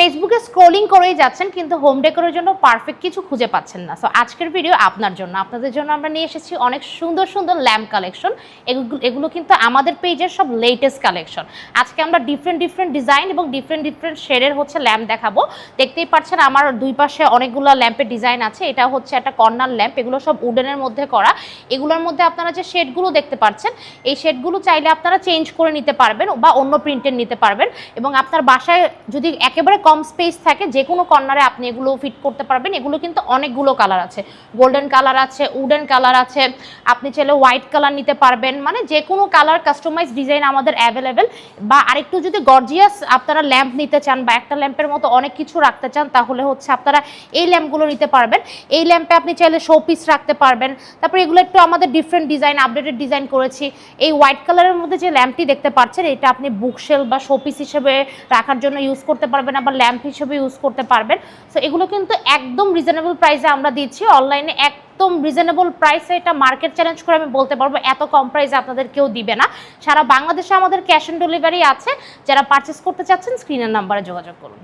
ফেসবুকে স্ক্রোলিং করেই যাচ্ছেন, কিন্তু হোম ডেকোরের জন্য পারফেক্ট কিছু খুঁজে পাচ্ছেন না। সো আজকের ভিডিও আপনার জন্য। আপনাদের জন্য আমরা নিয়ে এসেছি অনেক সুন্দর সুন্দর ল্যাম্প কালেকশন এগুলো কিন্তু আমাদের পেজের সব লেটেস্ট কালেকশন আজকে আমরা ডিফারেন্ট ডিফারেন্ট ডিজাইন এবং ডিফারেন্ট ডিফারেন্ট শেডের হচ্ছে ল্যাম্প দেখাবো। দেখতেই পাচ্ছেন আমার দুই পাশে অনেকগুলো ল্যাম্পের ডিজাইন আছে। এটা হচ্ছে একটা কর্নার ল্যাম্প এগুলো সব উডেনের মধ্যে করা। এগুলোর মধ্যে আপনারা যে শেডগুলো দেখতে পাচ্ছেন, এই শেডগুলো চাইলে আপনারা চেঞ্জ করে নিতে পারবেন বা অন্য প্রিন্টের নিতে পারবেন। এবং আপনার বাসায় যদি একেবারে কম স্পেস থাকে যে কোনো কর্নারে আপনি এগুলো ফিট করতে পারবেন। এগুলো কিন্তু অনেকগুলো কালার আছে। গোল্ডেন কালার আছে উডেন কালার আছে, আপনি চাইলে হোয়াইট কালার নিতে পারবেন। মানে যে কোনো কালার কাস্টমাইজ ডিজাইন আমাদের অ্যাভেলেবেল বা আরেকটু যদি গর্জিয়াস আপনারা ল্যাম্প নিতে চান বা একটা ল্যাম্পের মতো অনেক কিছু রাখতে চান, তাহলে হচ্ছে আপনারা এই ল্যাম্পগুলো নিতে পারবেন। এই ল্যাম্পে আপনি চাইলে শো পিস রাখতে পারবেন। তারপরে এগুলো একটু আমাদের ডিফারেন্ট ডিজাইন আপডেটেড ডিজাইন করেছি। এই হোয়াইট কালারের মধ্যে যে ল্যাম্পটি দেখতে পাচ্ছেন, এটা আপনি বুকশেল বা শোপিস হিসেবে রাখার জন্য ইউজ করতে পারবেন। আবার ল্যাম্প হিসেবে ইউজ করতে পারবেন। সো এগুলো কিন্তু একদম রিজনেবল প্রাইসে আমরা দিচ্ছি। অনলাইনে একদম রিজনেবল প্রাইসে এটা মার্কেট চ্যালেঞ্জ করে আমি বলতে পারব, এত কম প্রাইসে আপনাদের কেউ দিবে না। সারা বাংলাদেশে আমাদের ক্যাশ অন ডেলিভারি আছে। যারা পারচেস করতে চাচ্ছেন স্ক্রিনের নাম্বারে যোগাযোগ করুন।